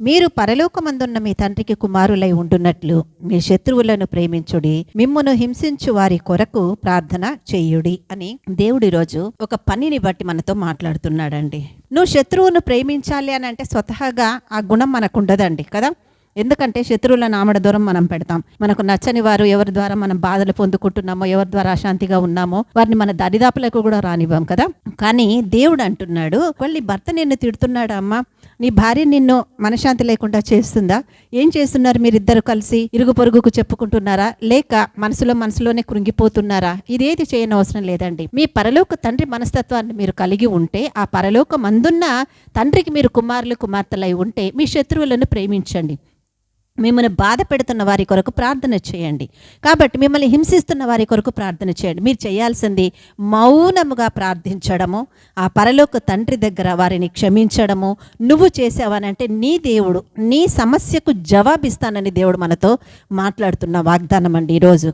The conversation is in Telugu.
మీరు పరలోకమందున్న మీ తండ్రికి కుమారులై ఉండునట్లు మీ శత్రువులను ప్రేమించుడి మిమ్మును హింసించు వారి కొరకు ప్రార్థన చేయుడి అని దేవుడి రోజు ఒక పనిని బట్టి మనతో మాట్లాడుతున్నాడండి. నువ్వు శత్రువును ప్రేమించాలి అని అంటే స్వతహాగా ఆ గుణం మనకు ఉండదండి కదా? ఎందుకంటే శత్రువుల నామడ దూరం మనం పెడతాం. మనకు నచ్చని వారు ఎవరి ద్వారా మనం బాధలు పొందుకుంటున్నామో ఎవరి ద్వారా అశాంతిగా ఉన్నామో వారిని మన దరిదాపులకు కూడా రానివ్వం కదా. కానీ దేవుడు అంటున్నాడు కొన్ని భర్త నిన్ను తిడుతున్నాడు అమ్మా? నీ భార్య నిన్ను మనశాంతి లేకుండా చేస్తుందా? ఏం చేస్తున్నారు మీరిద్దరు కలిసి? ఇరుగు పొరుగుకు చెప్పుకుంటున్నారా? లేక మనసులో మనసులోనే కృంగిపోతున్నారా? ఇదేది చేయనవసరం లేదండి. మీ పరలోక తండ్రి మనస్తత్వాన్ని మీరు కలిగి ఉంటే ఆ పరలోక మందున్న తండ్రికి మీరు కుమారులు కుమార్తెలై ఉంటే మీ శత్రువులను ప్రేమించండి. మిమ్మల్ని బాధ పెడుతున్న వారి కొరకు ప్రార్థన చేయండి. కాబట్టి మిమ్మల్ని హింసిస్తున్న వారి కొరకు ప్రార్థన చేయండి. మీరు చేయాల్సింది మౌనముగా ప్రార్థించడము ఆ పరలోక తండ్రి దగ్గర వారిని క్షమించడము నువ్వు చేసావనంటే నీ దేవుడు నీ సమస్యకు జవాబిస్తానని దేవుడు మనతో మాట్లాడుతున్న వాగ్దానం అండి ఈరోజు.